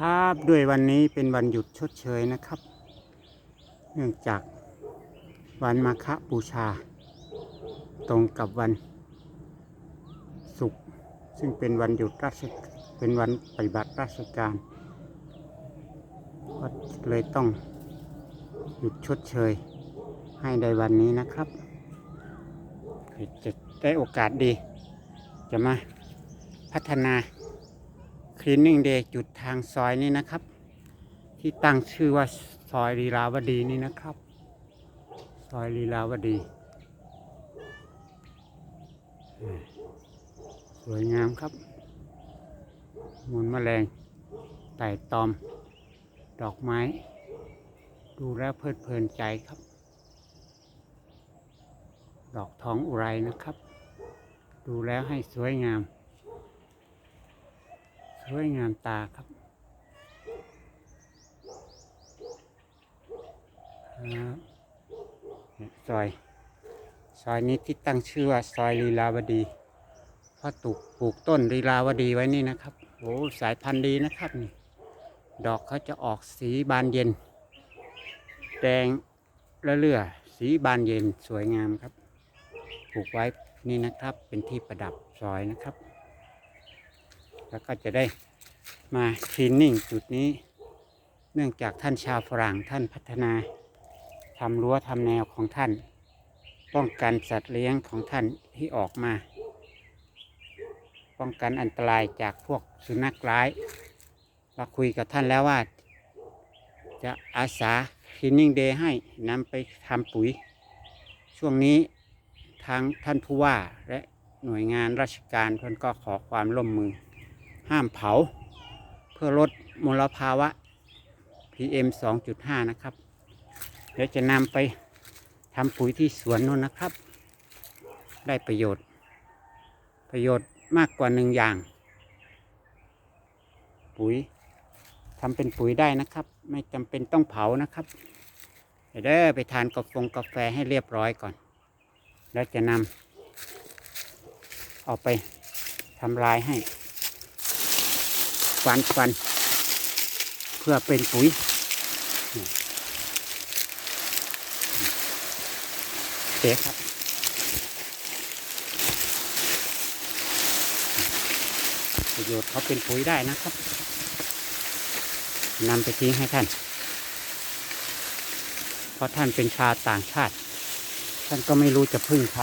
ครับด้วยวันนี้เป็นวันหยุดชดเชยนะครับ เนื่องจากวันมาฆบูชา ตรงกับวันศุกร์ซึ่งเป็นวันหยุดราชเป็นวันปฏิบัติราชการก็เลยต้องหยุดชดเชยให้ในวันนี้นะครับจะได้โอกาสดี จะมาพัฒนา คลีนนิ่งเดย์จุดทางซอยนี้นะครับ ที่ตั้งชื่อว่าซอยลีลาวดีนี่นะครับ ซอยลีลาวดีสวยงามครับมูลแมลงไต่ตอม ดอกไม้ ดูแล้วเพลิดเพลินใจครับ ดอกทองอุไรนะครับ ดูแล้วให้สวยงาม สวยงามตาครับนะซอย ซอยนี้ที่ตั้งชื่อว่าซอยลีลาวดีเพราะตูกปลูกต้นลีลาวดีไว้นี่นะครับโอ้สายพันธุ์ดีนะครับนี่ดอกเขาจะออกสีบานเย็น แดงและเลือสีบานเย็นสวยงามครับ ปลูกไว้นี่นะครับเป็นที่ประดับซอยนะครับ แล้วก็จะได้มาคลีนนิ่งจุดนี้ เนื่องจากท่านชาวฝรั่งท่านพัฒนาทำรั้วทำแนวของท่าน ป้องกันสัตว์เลี้ยงของท่านที่ออกมา ป้องกันอันตรายจากพวกสุนัขร้ายเราคุยกับท่านแล้วว่า จะอาสาคลีนนิ่งเดย์ให้นำไปทำปุ๋ย ช่วงนี้ทางท่านผู้ว่าและหน่วยงานราชการเพิ่นก็ขอความร่วมมือ ห้ามเผา เพื่อลดมลภาวะ PM 2.5 นะครับ เดี๋ยวจะนำไปทำปุ๋ยที่สวนนู่นนะครับ ได้ประโยชน์ ประโยชน์มากกว่าหนึ่งอย่าง ปุ๋ยทำเป็นปุ๋ยได้นะครับ ไม่จำเป็นต้องเผานะครับเดี๋ยวเด้อไปทานกาแฟกาแฟให้เรียบร้อยก่อน แล้วจะนำเอาไปทำลายให้ ฟันฟัน เพื่อเป็นปุ๋ย เด็ครับประโยชน์เขาเป็นปุ๋ยได้นะครับนำไปทิ้งให้ท่าน เพราะท่านเป็นชาต่างชาติ ท่านก็ไม่รู้จะพึ่งใคร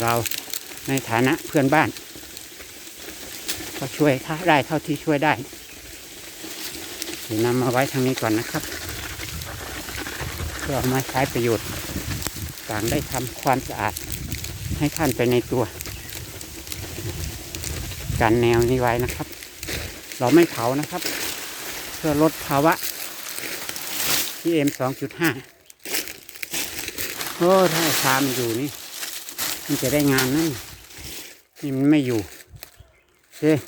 เราในฐานะเพื่อนบ้าน ก็ช่วยถ้าได้เท่าที่ช่วยได้เดี๋ยวนำมาไว้ทางนี้ก่อนนะครับ เพื่อเอามาใช้ประโยชน์ต่างได้ทำความสะอาดให้ท่านไปในตัวการแนวนี้ไว้นะครับ เราไม่เผานะครับ เพื่อลดภาวะ PM 2.5โอ้ถ้าชามอยู่นี่ มันจะได้งานนั่นนี่มันไม่อยู่ 对。